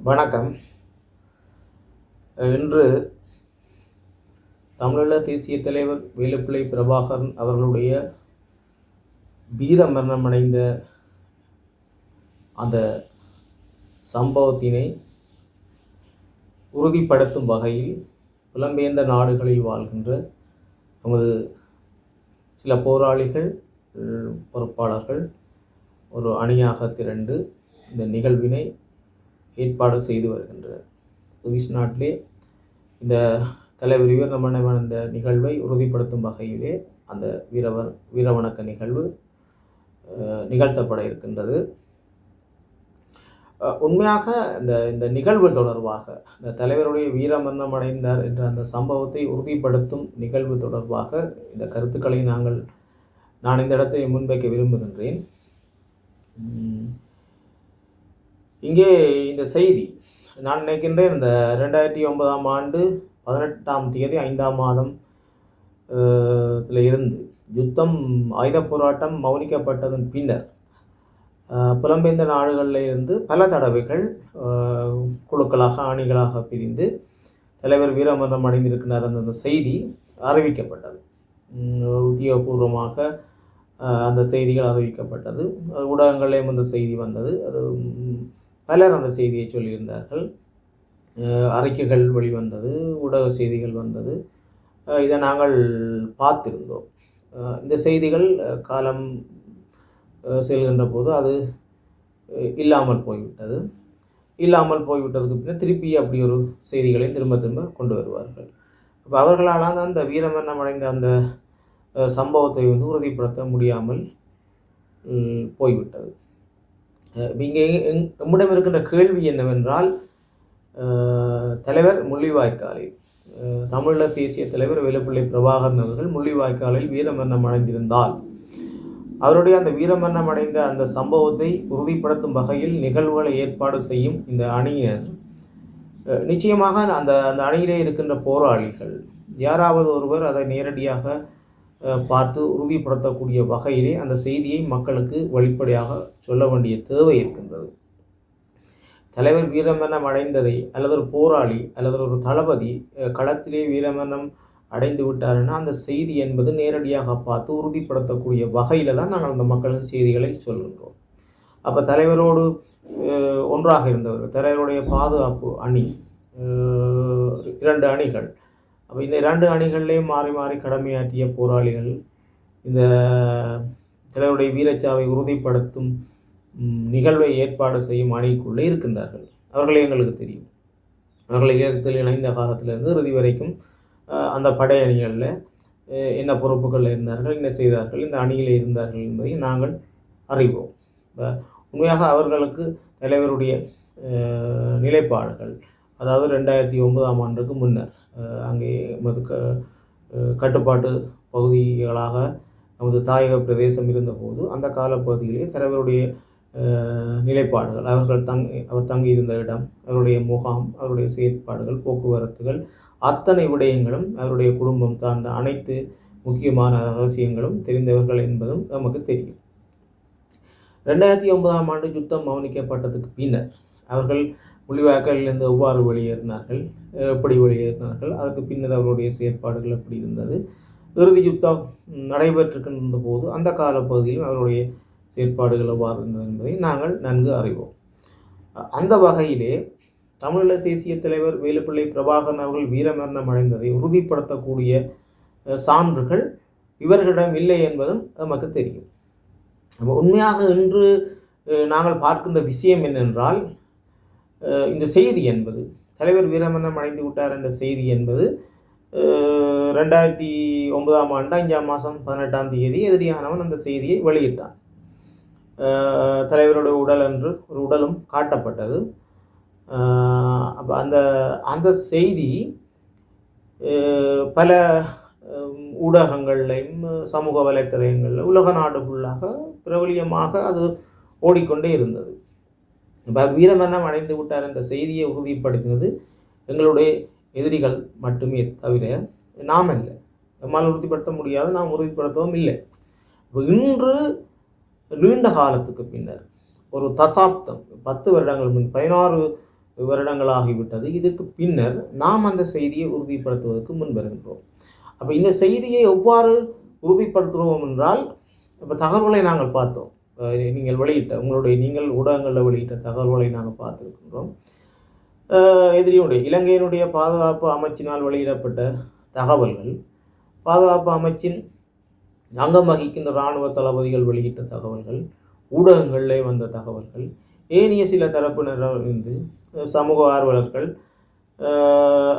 வணக்கம். இன்று தமிழீழ தேசிய தலைவர் வேலுப்பிள்ளை பிரபாகரன் அவர்களுடைய வீர மரணமடைந்த அந்த சம்பவத்தினை உறுதிப்படுத்தும் வகையில் புலம்பெயர்ந்த நாடுகளில் வாழ்கின்ற நமது சில போராளிகள் பொறுப்பாளர்கள் ஒரு அணியாக திரண்டு இந்த நிகழ்வினை ஏற்பாடு செய்து வருகின்றனர். சுவிஸ் நாட்டிலே இந்த தலைவர் வீரமணவன் இந்த நிகழ்வை உறுதிப்படுத்தும் வகையிலே அந்த வீரவர் வீரவணக்க நிகழ்வு நிகழ்த்தப்பட இருக்கின்றது. உண்மையாக இந்த இந்த நிகழ்வு தொடர்பாக இந்த தலைவருடைய வீரமரணம் அடைந்தார் என்ற அந்த சம்பவத்தை உறுதிப்படுத்தும் நிகழ்வு தொடர்பாக இந்த கருத்துக்களை நாங்கள் நான் இந்த இடத்தை முன்வைக்க விரும்புகின்றேன். இங்கே இந்த செய்தி நான் நினைக்கின்றேன் இந்த ரெண்டாயிரத்தி ஒன்பதாம் ஆண்டு பதினெட்டாம் தேதி ஐந்தாம் மாதம் இருந்து யுத்தம் ஆயுத போராட்டம் மௌனிக்கப்பட்டதன் பின்னர் புலம்பெயர்ந்த நாடுகளில் இருந்து பல தடவைகள் குழுக்களாக அணிகளாக பிரிந்து தலைவர் வீரமரணம் அடைந்திருக்கிறார் அந்த அந்த செய்தி அறிவிக்கப்பட்டது. உத்தியோகபூர்வமாக அந்த செய்திகள் அறிவிக்கப்பட்டது. அது ஊடகங்களிலும் அந்த செய்தி வந்தது. அது பலர் அந்த செய்தியை சொல்லியிருந்தார்கள். அறிக்கைகள் வெளிவந்தது ஊடக செய்திகள் வந்தது. இதை நாங்கள் பார்த்திருந்தோம். இந்த செய்திகள் காலம் செல்கின்ற போது அது இல்லாமல் போய்விட்டது. இல்லாமல் போய்விட்டதுக்கு பின்னர் திருப்பி அப்படி ஒரு செய்திகளை திரும்ப திரும்ப கொண்டு வருவார்கள். அப்போ அவர்களால் தான் அந்த வீரமரணம் அடைந்த அந்த சம்பவத்தை வந்து உறுதிப்படுத்த முடியாமல் போய்விட்டது. இங்கே நம்மிடம் இருக்கின்ற கேள்வி என்னவென்றால் தலைவர் முள்ளிவாய்க்காலில் அஹ், தமிழீழ தேசிய தலைவர் வேலுப்பிள்ளை பிரபாகரன் அவர்கள் முள்ளிவாய்க்காலில் வீரமரணம் அடைந்திருந்தால் அவருடைய அந்த வீரமரணம் அடைந்த அந்த சம்பவத்தை உறுதிப்படுத்தும் வகையில் நிகழ்வுகளை ஏற்பாடு செய்யும் இந்த அணியினர் நிச்சயமாக அந்த அந்த அணியிலே இருக்கின்ற போராளிகள் யாராவது ஒருவர் அதை நேரடியாக பார்த்து உறுதிப்படுத்தக்கூடிய வகையிலே அந்த செய்தியை மக்களுக்கு வெளிப்படையாக சொல்ல வேண்டிய தேவை இருக்கின்றது. தலைவர் வீரமரணம் அடைந்ததை அல்லது ஒரு போராளி அல்லது ஒரு தளபதி களத்திலே வீரமரணம் அடைந்து விட்டாருன்னா அந்த செய்தி என்பது நேரடியாக பார்த்து உறுதிப்படுத்தக்கூடிய வகையில் தான் நாங்கள் அந்த மக்களுக்கு செய்திகளை சொல்கின்றோம். அப்போ தலைவரோடு ஒன்றாக இருந்தவர் தலைவருடைய பாதுகாப்பு அணி இரண்டு அணிகள் அப்போ இந்த இரண்டு அணிகள்லேயும் மாறி மாறி கடமையாற்றிய போராளிகள் இந்த தலைவருடைய வீரச்சாவை உறுதிப்படுத்தும் நிகழ்வை ஏற்பாடு செய்யும் அணிக்குள்ளே இருக்கின்றார்கள். அவர்களை எங்களுக்கு தெரியும். அவர்கள் இயக்கத்தில் இணைந்த காலத்திலிருந்து இறுதி வரைக்கும் அந்த படை அணிகளில் என்ன பொறுப்புகளில் இருந்தார்கள் என்ன செய்தார்கள் இந்த அணியில் இருந்தார்கள் என்பதை நாங்கள் அறிவோம். உண்மையாக அவர்களுக்கு தலைவருடைய நிலைப்பாடுகள் அதாவது ரெண்டாயிரத்தி ஒன்பதாம் ஆண்டுக்கு முன்னர் அங்கே எமது க கட்டுப்பாட்டு பகுதிகளாக நமது தாயக பிரதேசம் இருந்தபோது அந்த காலப்பகுதியிலே தலைவருடைய நிலைப்பாடுகள் அவர்கள் தங் அவர் தங்கியிருந்த இடம் அவருடைய முகாம் அவருடைய செயற்பாடுகள் போக்குவரத்துகள் அத்தனை விடயங்களும் அவருடைய குடும்பம் சார்ந்த அனைத்து முக்கியமான ரகசியங்களும் தெரிந்தவர்கள் என்பதும் நமக்கு தெரியும். ரெண்டாயிரத்தி ஒன்பதாம் ஆண்டு யுத்தம் மௌனிக்கப்பட்டதுக்கு பின்னர் அவர்கள் முள்ளிவாய்க்காலிலிருந்து எவ்வாறு வெளியேறினார்கள்? எப்படி வெளியேறினார்கள்? அதுக்கு பின்னர் அவருடைய செயற்பாடுகள் எப்படி இருந்தது? இறுதி யுத்தம் நடைபெற்றிருக்கின்ற போது அந்த காலப்பகுதியிலும் அவருடைய செயற்பாடுகள் எவ்வாறு இருந்தது என்பதை நாங்கள் நன்கு அறிவோம். அந்த வகையிலே தமிழீழ தேசிய தலைவர் வேலுப்பிள்ளை பிரபாகரன் அவர்கள் வீரமரணம் அடைந்ததை உறுதிப்படுத்தக்கூடிய சான்றுகள் இவர்களிடம் இல்லை என்பதும் நமக்கு தெரியும். உண்மையாக இன்று நாங்கள் பார்க்கின்ற விஷயம் என்னென்றால் இந்த செய்தி என்பது தலைவர் வீரமரணம் அடைந்து விட்டார் என்ற செய்தி என்பது ரெண்டாயிரத்தி ஒன்பதாம் ஆண்டு அஞ்சாம் மாதம் பதினெட்டாம் தேதி எதிரியானவன் அந்த செய்தியை வெளியிட்டான். தலைவருடைய உடல் என்று ஒரு உடலும் காட்டப்பட்டது. அப்போ அந்த அந்த செய்தி பல ஊடகங்கள்லையும் சமூக வலைத்தளங்களில் உலக நாடு ஃபுல்லாக பிரபலியமாக அது ஓடிக்கொண்டே இருந்தது. இப்போ வீரமரணம் அடைந்து விட்டார் என்ற செய்தியை உறுதிப்படுத்தினது எங்களுடைய எதிரிகள் மட்டுமே தவிர நாம் இல்லை நம்மால் உறுதிப்படுத்த முடியாது நாம் உறுதிப்படுத்தவும் இல்லை. இன்று நீண்ட காலத்துக்கு பின்னர் ஒரு தசாப்தம் பத்து வருடங்கள் முன் பதினாறு வருடங்களாகிவிட்டது. இதற்கு பின்னர் நாம் அந்த செய்தியை உறுதிப்படுத்துவதற்கு முன் வருகின்றோம். அப்போ இந்த செய்தியை எவ்வாறு உறுதிப்படுத்துகிறோம் என்றால் இப்போ தகவல்களை நாங்கள் பார்த்தோம். நீங்கள் வெளியிட்ட உங்களுடைய நீங்கள் ஊடகங்களில் வெளியிட்ட தகவல்களை நாங்கள் பார்த்துருக்கின்றோம். எதிரியுடைய இலங்கையினுடைய பாதுகாப்பு அமைச்சினால் வெளியிடப்பட்ட தகவல்கள். பாதுகாப்பு அமைச்சின் அங்கம் வகிக்கின்ற இராணுவ தளபதிகள் வெளியிட்ட தகவல்கள் ஊடகங்களிலே வந்த தகவல்கள் ஏனைய சில தரப்பினரிலிருந்து சமூக ஆர்வலர்கள்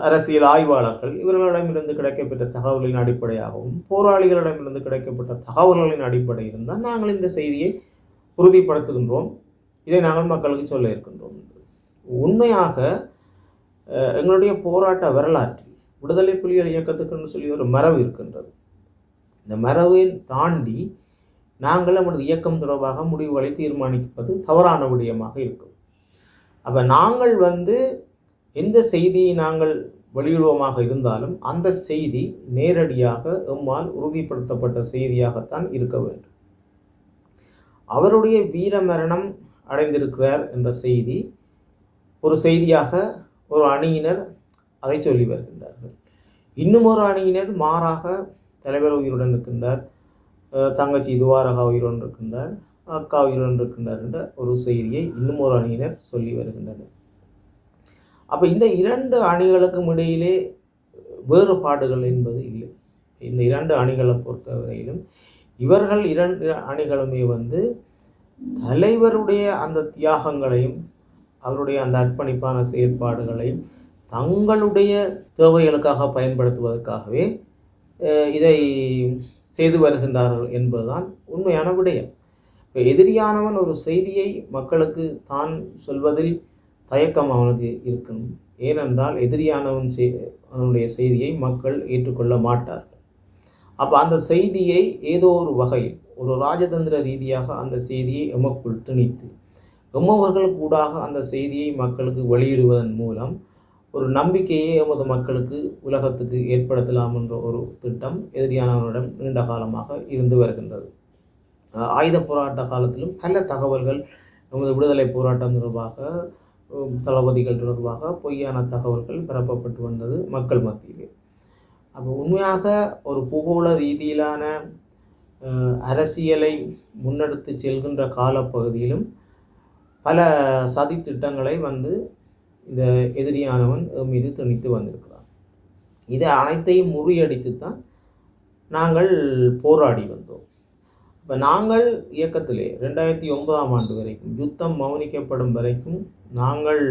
அரசியல் ஆய்வாளர்கள் இவர்களிடமிருந்து கிடைக்கப்பட்ட தகவலின் அடிப்படையாகவும் போராளிகளிடமிருந்து கிடைக்கப்பட்ட தகவல்களின் அடிப்படையிலும் தான் நாங்கள் இந்த செய்தியை உறுதிப்படுத்துகின்றோம். இதை நாங்கள் மக்களுக்கு சொல்ல இருக்கின்றோம். உண்மையாக எங்களுடைய போராட்ட வரலாற்றில் விடுதலை புலிகள் இயக்கத்துக்குன்னு சொல்லி ஒரு மரபு இருக்கின்றது. இந்த மரபை தாண்டி நாங்கள் நமது இயக்கம் தொடர்பாக முடிவுகளை தீர்மானிப்பது தவறான விடயமாக இருக்கும். அப்போ நாங்கள் வந்து எந்த செய்தியை நாங்கள் வெளியிடுவோமாக இருந்தாலும் அந்த செய்தி நேரடியாக எம்மால் உறுதிப்படுத்தப்பட்ட செய்தியாகத்தான் இருக்க வேண்டும். அவருடைய வீர மரணம் அடைந்திருக்கிறார் என்ற செய்தி ஒரு செய்தியாக ஒரு அணியினர் அதை சொல்லி வருகின்றார்கள். இன்னும் ஒரு அணியினர் மாறாக தலைவர் உயிருடன் இருக்கின்றார் தங்கச்சி துவாரகா உயிருடன் இருக்கின்றார் அக்கா உயிருடன் இருக்கின்றார் என்ற ஒரு செய்தியை இன்னும் ஒரு அணியினர் சொல்லி வருகின்றனர். அப்போ இந்த இரண்டு அணிகளுக்கும் இடையிலே வேறுபாடுகள் என்பது இல்லை. இந்த இரண்டு அணிகளை பொறுத்தவரையிலும் இவர்கள் இரண்டு அணிகளுமே வந்து தலைவருடைய அந்த தியாகங்களையும் அவருடைய அந்த அர்ப்பணிப்பான செயற்பாடுகளையும் தங்களுடைய தேவைகளுக்காக பயன்படுத்துவதற்காகவே இதை செய்து வருகின்றார்கள் என்பதுதான் உண்மையான விடயம். இப்போ எதிரியானவன் ஒரு செய்தியை மக்களுக்கு தான் சொல்வதில் தயக்கம் அவனுக்கு இருக்கும். ஏனென்றால் எதிரியானவன் அவனுடைய செய்தியை மக்கள் ஏற்றுக்கொள்ள மாட்டார். அப்போ அந்த செய்தியை ஏதோ ஒரு வகையில் ஒரு ராஜதந்திர ரீதியாக அந்த செய்தியை எமக்குள் திணித்து எம்மவர்கள் கூடாக அந்த செய்தியை மக்களுக்கு வெளியிடுவதன் மூலம் ஒரு நம்பிக்கையை எமது மக்களுக்கு உலகத்துக்கு ஏற்படுத்தலாம் என்ற ஒரு திட்டம் எதிரியானவரிடம் நீண்ட காலமாக இருந்து வருகின்றது. ஆயுத போராட்ட காலத்திலும் பல தகவல்கள் நமது விடுதலை போராட்டம் தொடர்பாக தளபதிகள் தொடர்பாக பொய்யான தகவல்கள் பரப்பப்பட்டு வந்தது மக்கள் மத்தியிலே. அப்போ உண்மையாக ஒரு பூகோள ரீதியிலான அரசியலை முன்னெடுத்து செல்கின்ற காலப்பகுதியிலும் பல சதி திட்டங்களை வந்து இந்த எதிரியானவன் மீது திணித்து வந்திருக்கிறான். இதை அனைத்தையும் முறியடித்து தான் நாங்கள் போராடி வந்தோம். இப்போ நாங்கள் இயக்கத்திலே ரெண்டாயிரத்தி ஒன்பதாம் ஆண்டு வரைக்கும் யுத்தம் மௌனிக்கப்படும் வரைக்கும் நாங்கள்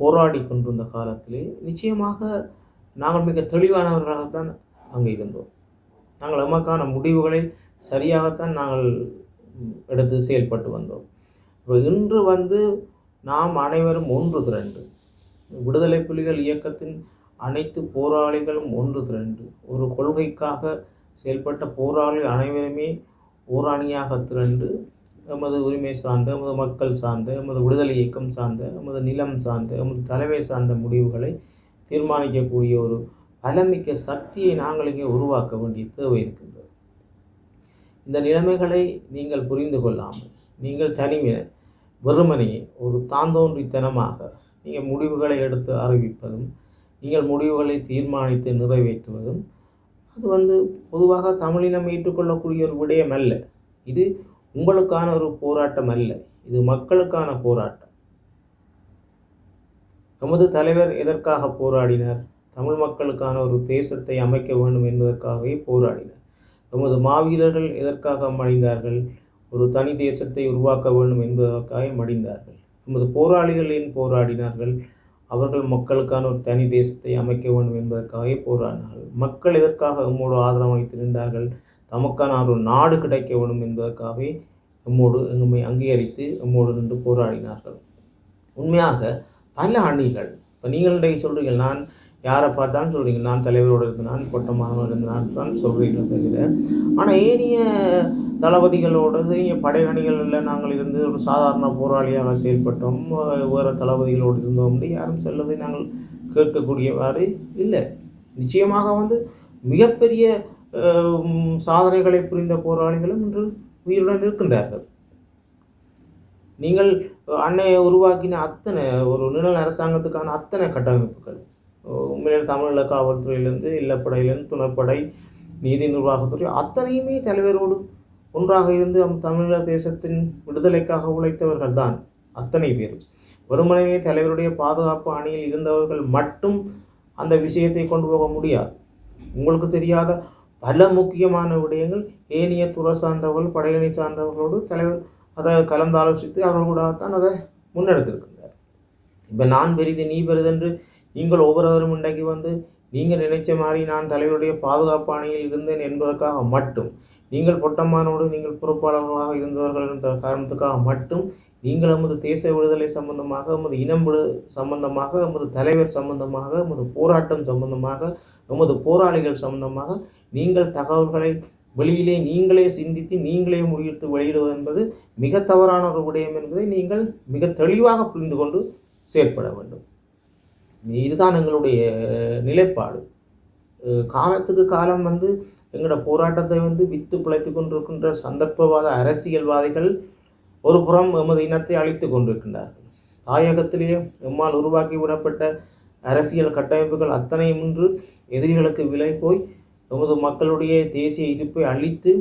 போராடி கொண்டிருந்த காலத்திலே நிச்சயமாக நாங்கள் மிக தெளிவானவர்களாகத்தான் அங்கே இருந்தோம். நாங்கள் எமக்கான முடிவுகளை சரியாகத்தான் நாங்கள் எடுத்து செயல்பட்டு வந்தோம். இப்போ இன்று வந்து நாம் அனைவரும் ஒன்று திரண்டு விடுதலை புலிகள் இயக்கத்தின் அனைத்து போராளிகளும் ஒன்று திரண்டு ஒரு கொள்கைக்காக செயல்பட்ட போராளிகள் அனைவருமே ஓராணியாக திரண்டு எமது உரிமை சார்ந்த எமது மக்கள் சார்ந்த எமது விடுதலை இயக்கம் சார்ந்த எமது நிலம் சார்ந்த எமது தலைமை சார்ந்த முடிவுகளை தீர்மானிக்கக்கூடிய ஒரு பலமிக்க சக்தியை நாங்கள் இங்கே உருவாக்க வேண்டிய தேவை இருக்கின்றது. இந்த நிலைமைகளை நீங்கள் புரிந்து கொள்ளாமல் நீங்கள் தனிமை வெறுமனையே ஒரு தாந்தோன்றித்தனமாக நீங்கள் முடிவுகளை எடுத்து அறிவிப்பதும் நீங்கள் முடிவுகளை தீர்மானித்து நிறைவேற்றுவதும் அது வந்து பொதுவாக தமிழினம் ஏற்றுக்கொள்ளக்கூடிய ஒரு விடயம் அல்ல. இது உங்களுக்கான ஒரு போராட்டம் அல்ல. இது மக்களுக்கான போராட்டம். எமது தலைவர் எதற்காக போராடினார்? தமிழ் மக்களுக்கான ஒரு தேசத்தை அமைக்க வேண்டும் என்பதற்காகவே போராடினார். எமது மாவீரர்கள் எதற்காக மடிந்தார்கள்? ஒரு தனி தேசத்தை உருவாக்க வேண்டும் என்பதற்காக மடிந்தார்கள். எமது போராளிகளின் போராடினார்கள்? அவர்கள் மக்களுக்கான ஒரு தனி தேசத்தை அமைக்க வேண்டும் என்பதற்காகவே போராடினார்கள். மக்கள் எதற்காக எம்மோடு ஆதரவு அளித்து நின்றார்கள்? தமக்கான ஒரு நாடு கிடைக்க வேண்டும் என்பதற்காகவே எம்மோடு எம்மை அங்கீகரித்து எம்மோடு நின்று போராடினார்கள். உண்மையாக பல அணிகள். இப்போ நீங்கள் சொல்கிறீங்க நான் யாரை பார்த்தாலும் சொல்கிறீங்க நான் தலைவரோடு இருந்தான் நான் பொட்டமானவரோடு இருந்து நான் தான் சொல்கிறீங்க தவிர. ஆனால் ஏனைய தளபதிகளோடு ஏனைய படையணிகளில் நாங்கள் இருந்து ஒரு சாதாரண போராளியாக செயல்பட்டோம் வேறு தளபதிகளோடு இருந்தோம் யாரும் செல்வதை நாங்கள் கேட்கக்கூடியவாறு இல்லை. நிச்சயமாக வந்து மிகப்பெரிய சாதனைகளை புரிந்த போராளிகளும் இன்று உயிருடன் இருக்கின்றார்கள். நீங்கள் அன்னையை உருவாக்கின அத்தனை ஒரு நிழல் அரசாங்கத்துக்கான அத்தனை கட்டமைப்புகள். உண்மையிலே தமிழீழ காவல்துறையிலேருந்து இல்லப்படையிலேருந்து துணைப்படை நீதி நிர்வாகத்துறை அத்தனையுமே தலைவரோடு ஒன்றாக இருந்து நம் தமிழீழ தேசத்தின் விடுதலைக்காக உழைத்தவர்கள் தான் அத்தனை பேர் வெறுமனவே தலைவருடைய பாதுகாப்பு அணியில் இருந்தவர்கள் மட்டும் அந்த விஷயத்தை கொண்டு போக முடியாது. உங்களுக்கு தெரியாத பல முக்கியமான விடயங்கள் ஏனைய துறை சார்ந்தவர்கள் படையணி சார்ந்தவர்களோடு தலைவர் அதை கலந்து ஆலோசித்து அவர்களோடாகத்தான் அதை முன்னெடுத்திருக்கின்றார் இப்போ நான் பெரிது நீ பெரிதென்று நீங்கள் ஒவ்வொருவரும் இன்றைக்கு வந்து நீங்கள் நினைச்ச மாதிரி நான் தலைவருடைய பாதுகாப்பு அணியில் இருந்தேன் என்பதற்காக மட்டும் நீங்கள் பொட்டம்மானோடு நீங்கள் பொறுப்பாளர்களாக இருந்தவர்கள் என்ற காரணத்துக்காக மட்டும் நீங்கள் நமது தேச விடுதலை சம்பந்தமாக நமது இனம் விடு சம்பந்தமாக நமது தலைவர் சம்பந்தமாக நமது போராட்டம் சம்பந்தமாக நமது போராளிகள் சம்பந்தமாக நீங்கள் தகவல்களை வெளியிலே நீங்களே சிந்தித்து நீங்களே முடிவெடுத்து வெளியிடுவது என்பது மிக தவறான ஒரு விடயம் என்பதை நீங்கள் மிக தெளிவாக புரிந்து கொண்டு செயற்பட வேண்டும். இதுதான் எங்களுடைய நிலைப்பாடு. காலத்துக்கு காலம் வந்து எங்களோட போராட்டத்தை வந்து வித்து பிழைத்து கொண்டிருக்கின்ற சந்தர்ப்பவாத அரசியல்வாதிகள் ஒரு புறம் எமது இனத்தை அழித்து கொண்டிருக்கின்றார்கள். தாயகத்திலேயே எம்மால் உருவாக்கி விடப்பட்ட அரசியல் கட்டமைப்புகள் அத்தனையும் இன்று எதிரிகளுக்கு விலை போய் எமது மக்களுடைய தேசிய இருப்பை அழித்து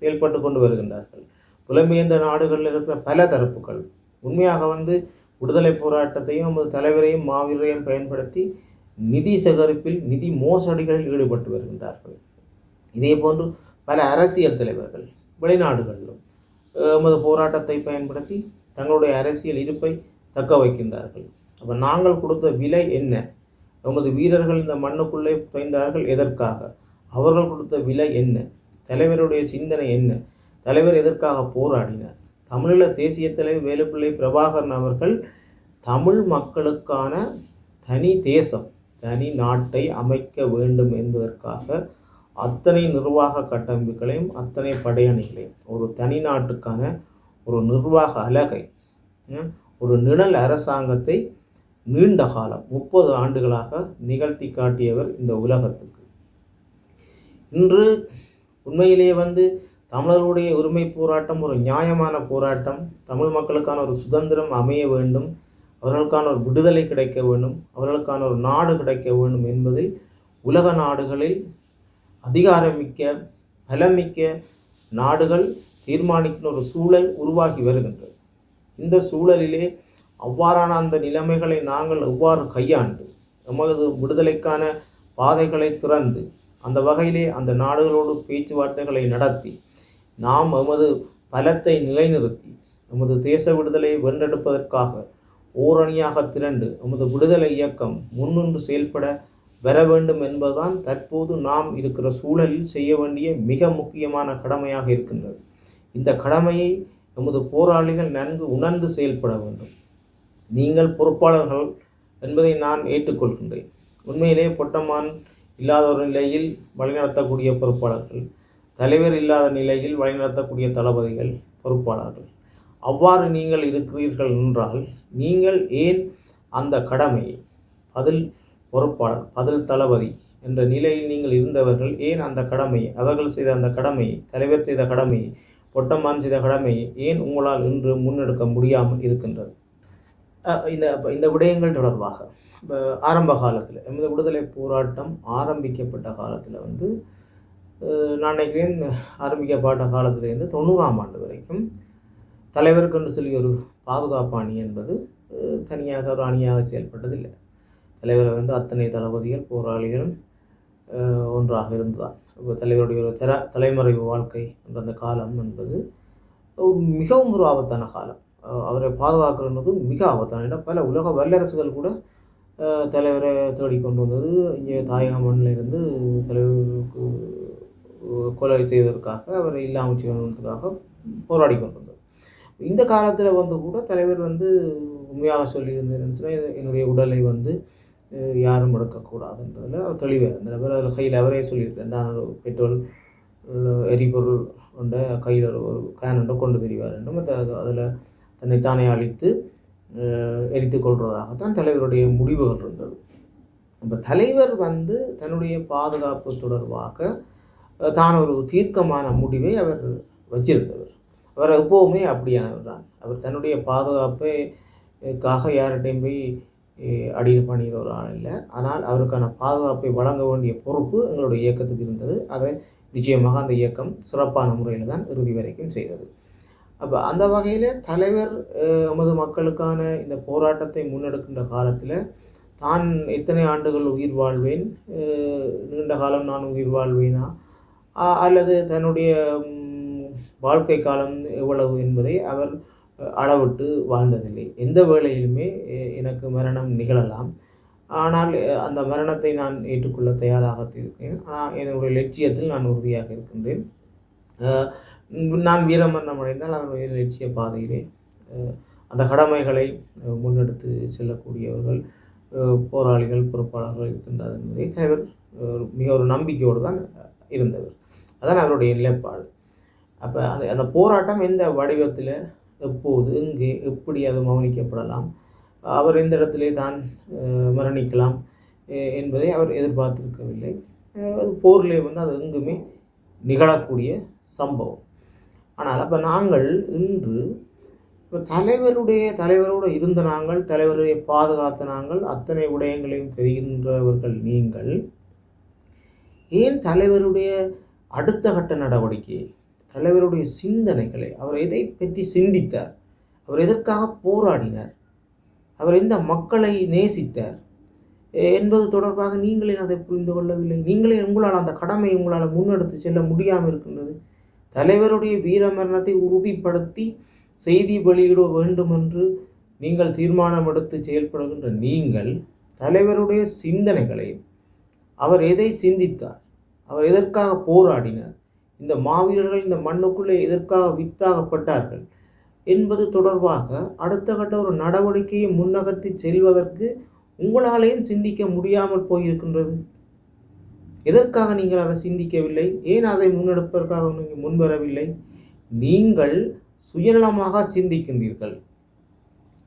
செயல்பட்டு கொண்டு வருகின்றார்கள். புலம்பெயர்ந்த நாடுகளில் இருக்கிற பல தரப்புகள் உண்மையாக வந்து விடுதலை போராட்டத்தையும் நமது தலைவரையும் மாவீரரையும் பயன்படுத்தி நிதி சேகரிப்பில் நிதி மோசடிகளில் ஈடுபட்டு வருகின்றார்கள். இதே போன்று பல அரசியல் தலைவர்கள் வெளிநாடுகளிலும் நமது போராட்டத்தை பயன்படுத்தி தங்களுடைய அரசியல் இருப்பை தக்க வைக்கின்றார்கள். அப்போ நாங்கள் கொடுத்த விலை என்ன? எமது வீரர்கள் இந்த மண்ணுக்குள்ளே புதைந்தார்கள் எதற்காக? அவர்கள் கொடுத்த விலை என்ன? தலைவருடைய சிந்தனை என்ன? தலைவர் எதற்காக போராடினார்? தமிழீழ தேசிய தலைவர் வேலுப்பிள்ளை பிரபாகரன் அவர்கள் தமிழ் மக்களுக்கான தனி தேசம் தனி நாட்டை அமைக்க வேண்டும் என்பதற்காக அத்தனை நிர்வாக கட்டமைப்புகளையும் அத்தனை படையணிகளையும் ஒரு தனி நாட்டுக்கான ஒரு நிர்வாக அலகை ஒரு நிழல் அரசாங்கத்தை நீண்ட காலம் முப்பது ஆண்டுகளாக நிகழ்த்தி காட்டியவர் இந்த உலகத்துக்கு. இன்று உண்மையிலேயே வந்து தமிழர்களுடைய உரிமை போராட்டம் ஒரு நியாயமான போராட்டம். தமிழ் மக்களுக்கான ஒரு சுதந்திரம் அமைய வேண்டும். அவர்களுக்கான ஒரு விடுதலை கிடைக்க வேண்டும். அவர்களுக்கான ஒரு நாடு கிடைக்க வேண்டும் என்பதில் உலக நாடுகளில் அதிகாரமிக்க பலமிக்க நாடுகள் தீர்மானிக்கிற ஒரு சூழல் உருவாகி வருகின்றது. இந்த சூழலிலே அவ்வாறான அந்த நிலைமைகளை நாங்கள் எவ்வாறு கையாண்டு நமது விடுதலைக்கான பாதைகளை திறந்து அந்த வகையிலே அந்த நாடுகளோடு பேச்சுவார்த்தைகளை நடத்தி நாம் எமது பலத்தை நிலைநிறுத்தி நமது தேச விடுதலை வென்றெடுப்பதற்காக ஓரணியாக திரண்டு நமது விடுதலை இயக்கம் முன்னின்று செயல்பட வர வேண்டும் என்பதுதான் தற்போது நாம் இருக்கிற சூழலில் செய்ய வேண்டிய மிக முக்கியமான கடமையாக இருக்கின்றது. இந்த கடமையை நமது போராளிகள் நன்கு உணர்ந்து செயல்பட வேண்டும். நீங்கள் பொறுப்பாளர்கள் என்பதை நான் ஏற்றுக்கொள்கின்றேன். உண்மையிலே பொட்டமான் இல்லாத ஒரு நிலையில் வழிநடத்தக்கூடிய பொறுப்பாளர்கள் தலைவர் இல்லாத நிலையில் வழிநடத்தக்கூடிய தளபதிகள் பொறுப்பாளர்கள். அவ்வாறு நீங்கள் இருக்கிறீர்கள் என்றால் நீங்கள் ஏன் அந்த கடமையை பதில் பொறுப்பாளர் பதில் தளபதி என்ற நிலையில் நீங்கள் இருந்தவர்கள் ஏன் அந்த கடமையை அவர்கள் செய்த அந்த கடமையை தலைவர் செய்த கடமையை பொட்டம்மான் செய்த கடமையை ஏன் உங்களால் இன்று முன்னெடுக்க முடியாமல் இருக்கின்றது? இந்த இந்த விடயங்கள் தொடர்பாக. இப்போ ஆரம்ப காலத்தில் எமது விடுதலை போராட்டம் ஆரம்பிக்கப்பட்ட காலத்தில் வந்து நான் நினைக்கிறேன் ஆரம்பிக்கப்பட்ட காலத்திலேருந்து தொண்ணூறாம் ஆண்டு வரைக்கும் தலைவருக்கு என்று சொல்லி ஒரு பாதுகாப்பு அணி என்பது தனியாக ஒரு அணியாக செயல்பட்டதில்லை. தலைவரை வந்து அத்தனை தளபதிகள் போராளிகளும் ஒன்றாக இருந்ததால் இப்போ தலைவருடைய ஒரு தர தலைமறைவு வாழ்க்கை என்ற அந்த காலம் என்பது மிகவும் ஒரு ஆபத்தான காலம். அவரை பாதுகாக்கிறது மிக ஆபத்தான இடம். பல உலக வல்லரசுகள் கூட தலைவரை தலைவரை தேடிக்கொண்டு வந்தது. இங்கே தாயக மண்ணில் இருந்து தலைவருக்கு கொலை செய்வதற்காக அவரை இல்லாமல் செய்வதற்காக போராடி கொண்டு வந்தது. இந்த காலத்தில் வந்து கூட தலைவர் வந்து உண்மையாக சொல்லியிருந்தேன்னு என்னுடைய உடலை வந்து யாரும் முடக்கக்கூடாதுன்றதில் அவர் தெளிவாக இருந்தார். பேர் அதில் கையில் அவரே சொல்லியிருக்கேன் நான் ஒரு பெட்ரோல் எரிபொருள் கொண்ட கையில் ஒரு கேன் கொண்டு தெரிவார் என்றும் அதில் தன்னை தானே அழித்து எரித்து கொள்வதாகத்தான் தலைவருடைய முடிவுகள் இருந்தது. இப்போ தலைவர் வந்து தன்னுடைய பாதுகாப்பு தொடர்பாக தான் ஒரு தீர்க்கமான முடிவை அவர் வச்சிருந்தவர். அவர் எப்போவுமே அப்படியானவர் தான். அவர் தன்னுடைய பாதுகாப்பைக்காக யார்கிட்டையும் போய் அடியில் பண்ணிக்கிற ஒரு ஆள் இல்லை. ஆனால் அவருக்கான பாதுகாப்பை வழங்க வேண்டிய பொறுப்பு எங்களுடைய இயக்கத்துக்கு இருந்தது. அதை நிச்சயமாக அந்த இயக்கம் சிறப்பான முறையில் தான் இறுதி வரைக்கும் செய்தது. அப்போ அந்த வகையில் தலைவர் நமது எமது மக்களுக்கான இந்த போராட்டத்தை முன்னெடுக்கின்ற காலத்தில் தான் எத்தனை ஆண்டுகள் உயிர் வாழ்வேன் நீண்ட காலம் நான் உயிர் வாழ்வேனா? அல்லது தன்னுடைய வாழ்க்கை காலம் எவ்வளவு என்பதை அவர் அளவிட்டு வாழ்ந்ததில்லை. எந்த வேளையிலுமே எனக்கு மரணம் நிகழலாம். ஆனால் அந்த மரணத்தை நான் ஏற்றுக்கொள்ள தயாராக இருக்கிறேன் ஆனால் என்னுடைய லட்சியத்தில் நான் உறுதியாக இருக்கின்றேன். நான் வீரமரணம் அடைந்தால் அதனுடைய லட்சிய பாதையிலே அந்த கடமைகளை முன்னெடுத்து செல்லக்கூடியவர்கள் போராளிகள் பொறுப்பாளர்கள் இருக்கின்றார் என்பதை தலைவர் மிக ஒரு நம்பிக்கையோடு தான் இருந்தவர். அதான் அவருடைய நிலைப்பாடு. அப்போ அது அந்த போராட்டம் எந்த வடிவத்தில் எப்போது எங்கே எப்படி அது மௌனிக்கப்படலாம் அவர் எந்த இடத்திலே தான் மரணிக்கலாம் என்பதை அவர் எதிர்பார்த்திருக்கவில்லை. அது போரிலே வந்து அது எங்குமே நிகழக்கூடிய சம்பவம். ஆனால் அப்போ நாங்கள் இன்று இப்போ தலைவருடைய தலைவரோடு இருந்த நாங்கள் தலைவருடைய பாதுகாத்த நாங்கள் அத்தனை விடயங்களையும் தெரிகின்றவர்கள் நீங்கள் ஏன் தலைவருடைய அடுத்த கட்ட நடவடிக்கை தலைவருடைய சிந்தனைகளை அவர் எதை பற்றி சிந்தித்தார் அவர் எதற்காக போராடினார் அவர் எந்த மக்களை நேசித்தார் என்பது தொடர்பாக நீங்களே அதை புரிந்து கொள்ளவில்லை. நீங்களே உங்களால் அந்த கடமை உங்களால் முன்னெடுத்து செல்ல முடியாமல் இருக்கின்றது. தலைவருடைய வீரமரணத்தை உறுதிப்படுத்தி செய்தி வெளியிட வேண்டும் என்று நீங்கள் தீர்மானம் எடுத்து செயல்படுகின்ற நீங்கள் தலைவருடைய சிந்தனைகளை அவர் எதை சிந்தித்தார் அவர் எதற்காக போராடினார் இந்த மாவீரர்கள் இந்த மண்ணுக்குள்ளே எதற்காக வித்தாகப்பட்டார்கள் என்பது தொடர்பாக அடுத்த கட்ட ஒரு நடவடிக்கையை முன்னகர்த்தி செல்வதற்கு உங்களாலேயும் சிந்திக்க முடியாமல் போயிருக்கின்றது. எதற்காக நீங்கள் அதை சிந்திக்கவில்லை? ஏன் அதை முன்னெடுப்பதற்காக நீங்கள் முன்வரவில்லை? நீங்கள் சுயநலமாக சிந்திக்கின்றீர்கள்.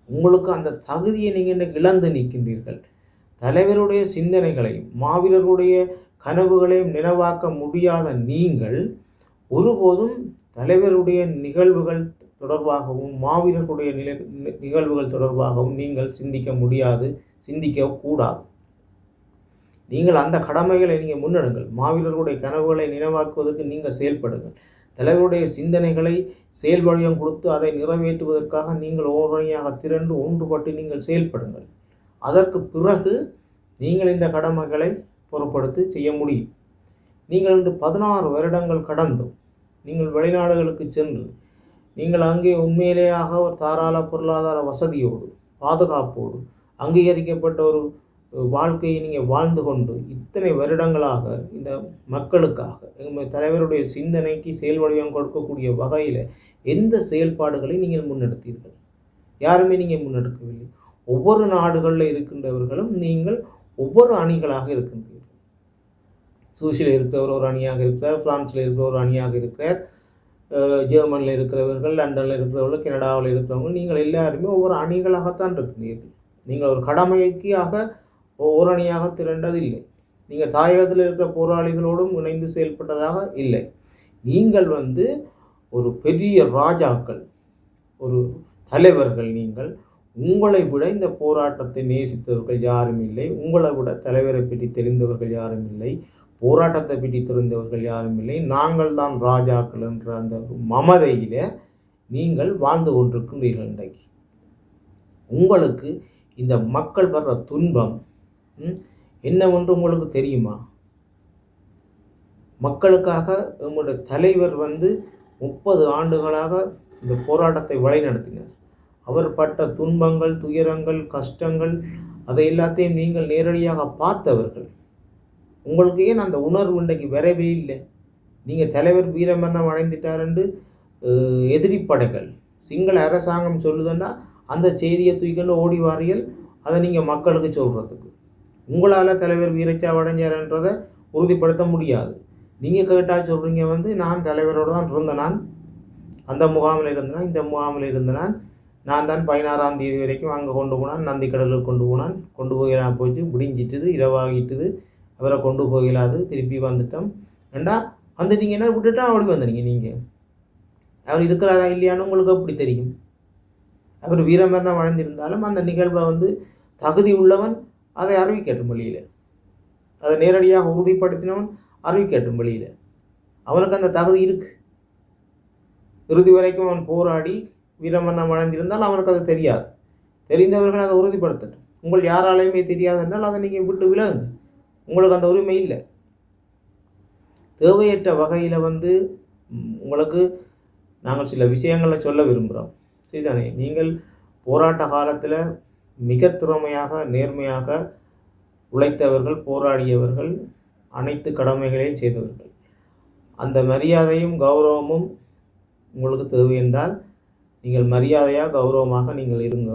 உங்களுக்கு அந்த தகுதியை நீங்கள் இழந்து நிற்கின்றீர்கள். தலைவருடைய சிந்தனைகளையும் மாவீரருடைய கனவுகளையும் நினைவாக்க முடியாத நீங்கள் ஒருபோதும் தலைவருடைய நிகழ்வுகள் தொடர்பாகவும் மாவீரர்களுடைய நிலை நிகழ்வுகள் தொடர்பாகவும் நீங்கள் சிந்திக்க முடியாது. சிந்திக்க கூடாது நீங்கள் அந்த கடமைகளை நீங்கள் முன்னெடுங்கள். மாவீரர்களுடைய கனவுகளை நினைவாக்குவதற்கு நீங்கள் செயல்படுங்கள். தலைவருடைய சிந்தனைகளை செயல்வடிவம் கொடுத்து அதை நிறைவேற்றுவதற்காக நீங்கள் ஓரணியாக திரண்டு ஒன்றுபட்டு நீங்கள் செயல்படுங்கள். அதற்கு பிறகு நீங்கள் இந்த கடமைகளை பொறுப்படுத்தி செய்ய முடியும். நீங்கள் இன்று பதினாறு வருடங்கள் கடந்தும் நீங்கள் வெளிநாடுகளுக்கு சென்று நீங்கள் அங்கே உண்மையிலேயாக ஒரு தாராள பொருளாதார வசதியோடு பாதுகாப்போடு அங்கீகரிக்கப்பட்ட ஒரு வாழ்க்கையை நீங்கள் வாழ்ந்து கொண்டு இத்தனை வருடங்களாக இந்த மக்களுக்காக எங்கள் தலைவருடைய சிந்தனைக்கு செயல் வடிவம் கொடுக்கக்கூடிய வகையில் எந்த செயல்பாடுகளை நீங்கள் முன்னெடுத்தீர்கள்? யாருமே நீங்கள் முன்னெடுக்கவில்லை. ஒவ்வொரு நாடுகளில் இருக்கின்றவர்களும் நீங்கள் ஒவ்வொரு அணிகளாக இருக்கின்றீர்கள். சுவிஸில் இருக்கிறவர் ஒரு அணியாக இருக்கிறார் பிரான்ஸில் இருக்கிற ஒரு அணியாக இருக்கிறார் ஜெர்மனியில் இருக்கிறவர்கள் லண்டனில் இருக்கிறவர்கள் கனடாவில் இருக்கிறவங்க நீங்கள் எல்லாருமே ஒவ்வொரு அணிகளாகத்தான் இருக்கிறீர்கள் நீங்கள் ஒரு கடமைக்காக ஓரணியாக திரண்டதில்லை. நீங்கள் தாயகத்தில் இருக்கிற போராளிகளோடும் இணைந்து செயல்பட்டதாக இல்லை. நீங்கள் வந்து ஒரு பெரிய ராஜாக்கள் ஒரு தலைவர்கள் நீங்கள். உங்களை விட இந்த போராட்டத்தை நேசித்தவர்கள் யாரும் இல்லை. உங்களை விட தலைவரை பற்றி தெரிந்தவர்கள் யாரும் இல்லை. போராட்டத்தை பற்றி தெரிந்தவர்கள் யாரும் இல்லை. நாங்கள் தான் ராஜாக்கள் என்ற அந்த மமதையில் நீங்கள் வாழ்ந்து கொண்டிருக்கின்றீர்கள் இன்றைக்கு. உங்களுக்கு இந்த மக்கள் வர்ற துன்பம் ம், ஒன்று உங்களுக்கு தெரியுமா? மக்களுக்காக நம்முடைய தலைவர் வந்து முப்பது ஆண்டுகளாக இந்த போராட்டத்தை வழிநடத்தினார். அவர் பட்ட துன்பங்கள் துயரங்கள் கஷ்டங்கள் அதை எல்லாத்தையும் நீங்கள் நேரடியாக பார்த்தவர்கள். உங்களுக்கு ஏன் அந்த உணர்வு இன்றைக்கு வரவே இல்லை? நீங்கள் தலைவர் வீரமரணம் அடைந்துட்டார் என்று எதிரிப்படைகள் சிங்கள அரசாங்கம் சொல்லுதுன்னா அந்த செய்தியை தூக்கிண்டு ஓடி வாரியல் அதை நீங்கள் மக்களுக்கு சொல்கிறதுக்கு உங்களால் தலைவர் வீரச்சா அடைஞ்சார்ன்றதை உறுதிப்படுத்த முடியாது. நீங்கள் கேட்டால் சொல்கிறீங்க வந்து நான் தலைவரோடு தான் இருந்த நான். அந்த முகாமில் இருந்தேன் இந்த முகாமில் இருந்த நான். நான் தான் பதினாறாம் தேதி வரைக்கும் அங்கே கொண்டு போனான். நந்தி கடலுக்கு கொண்டு போனான். கொண்டு போகலாம் போச்சு. முடிஞ்சிட்டுது இரவாகிட்டுது. அவரை கொண்டு போகலாது. திருப்பி வந்துட்டோம். ஏண்டா? வந்து நீங்கள் என்ன விட்டுட்டா? அப்படி வந்துடுங்க நீங்கள் அவர் இருக்கிறாரா இல்லையான்னு உங்களுக்கு எப்படி தெரியும்? அவர் வீரமரணம் அடைந்திருந்தாலும் அந்த நிகழ்வை வந்து தகுதி உள்ளவன் அதை அறிவிக்கட்டும் வழியில் அதை நேரடியாக உறுதிப்படுத்தினவன் அறிவிக்கட்டும் வழியில் அவனுக்கு அந்த தகுதி இருக்கு. இறுதி வரைக்கும் அவன் போராடி வீரமரணம் வழங்கியிருந்தால் அவனுக்கு அது தெரியாது. தெரிந்தவர்கள் அதை உறுதிப்படுத்தட்டும். உங்கள் யாராலையுமே தெரியாது என்றால் அதை நீங்கள் விட்டு விலகுங்க. உங்களுக்கு அந்த உரிமை இல்லை. தேவையற்ற வகையில் வந்து உங்களுக்கு நாங்கள் சில விஷயங்களை சொல்ல விரும்புகிறோம் சரிதானே நீங்கள் போராட்ட காலத்தில் மிக திறமையாக நேர்மையாக உழைத்தவர்கள் போராடியவர்கள் அனைத்து கடமைகளையும் செய்தவர்கள். அந்த மரியாதையும் கௌரவமும் உங்களுக்கு தேவை என்றால் நீங்கள் மரியாதையாக கௌரவமாக நீங்கள் இருங்க.